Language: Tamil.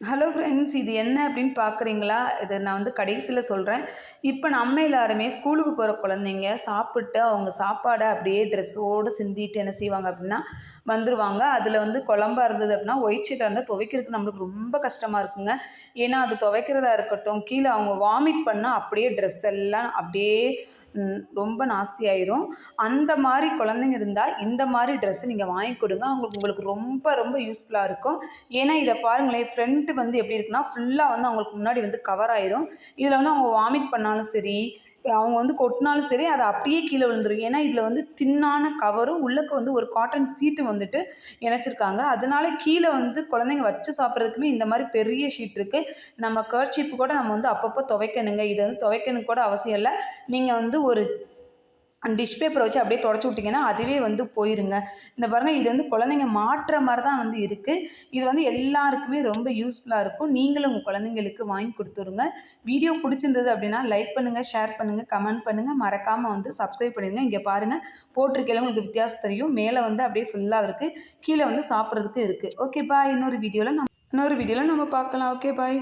ஹலோ ஃப்ரெண்ட்ஸ் இது என்ன அப்படின்னு பார்க்குறீங்களா? இது நான் வந்து கடைசியில் சொல்கிறேன் இப்போ நம்ம எல்லாருமே ஸ்கூலுக்கு போகிற குழந்தைங்க சாப்பிட்டு அவங்க சாப்பாடை அப்படியே ட்ரெஸ்ஸோடு சிந்திட்டு என்ன செய்வாங்க அப்படின்னா வந்துடுவாங்க அதில் வந்து குழம்பா இருந்தது அப்படின்னா ஒயிட் ஷீட்டாக இருந்தால் துவைக்கிறதுக்கு நம்மளுக்கு ரொம்ப கஷ்டமாக இருக்குங்க. ஏன்னா அது துவைக்கிறதா இருக்கட்டும் கீழே அவங்க வாமிட் பண்ணால் அப்படியே ட்ரெஸ் எல்லாம் அப்படியே ரொம்ப நாஸ்தி ஆயிரும். அந்த மாதிரி குழந்தைங்க இருந்தால் இந்த மாதிரி ட்ரெஸ்ஸு நீங்கள் வாங்கி கொடுங்க. அவங்களுக்கு உங்களுக்கு ரொம்ப ரொம்ப யூஸ்ஃபுல்லாக இருக்கும். ஏன்னா இதை பாருங்களேன் ஃப்ரண்ட்டு வந்து எப்படி இருக்குன்னா ஃபுல்லாக வந்து அவங்களுக்கு முன்னாடி வந்து கவர் ஆயிரும். இதில் வந்து அவங்க வாமிட் பண்ணாலும் சரி அவங்க வந்து கொட்டினாலும் சரி அது அப்படியே கீழே விழுந்துரும். ஏன்னா இதில் வந்து தின்னான கவரும் உள்ளக்கு வந்து ஒரு காட்டன் சீட்டு வந்துட்டு இணைச்சிருக்காங்க. அதனால கீழே வந்து குழந்தைங்க வச்சு சாப்பிட்றதுக்குமே இந்த மாதிரி பெரிய ஷீட் இருக்குது நம்ம கர்ச்சிப்பு கூட நம்ம வந்து அப்பப்போ துவைக்கணுங்க. இது வந்து துவைக்கணும் கூட அவசியம் இல்லை. நீங்கள் வந்து ஒரு டிஷ் பேப்பரை வச்சு அப்படியே தொடச்சி விட்டிங்கன்னா அதுவே வந்து போயிருங்க. இந்த பாருங்கள் இது வந்து குழந்தைங்க மாட்டுற மாதிரி தான் வந்து இருக்குது இது வந்து எல்லாருக்குமே ரொம்ப யூஸ்ஃபுல்லாக இருக்கும். நீங்களும் உங்கள் குழந்தைங்களுக்கு வாங்கி கொடுத்துருங்க. வீடியோ பிடிச்சிருந்தது அப்படின்னா லைக் பண்ணுங்கள் ஷேர் பண்ணுங்கள் கமெண்ட் பண்ணுங்கள் மறக்காமல் வந்து சப்ஸ்கிரைப் பண்ணிடுங்க இங்கே பாருங்கள் போட்டிருக்கையில உங்களுக்கு வித்தியாசம் தெரியும். மேலே வந்து அப்படியே ஃபுல்லாக இருக்குது கீழே வந்து சாப்பிட்றதுக்கு இருக்குது ஓகே பாய் இன்னொரு வீடியோவில் நம்ம இன்னொரு வீடியோவில் நம்ம பார்க்கலாம். Okay bye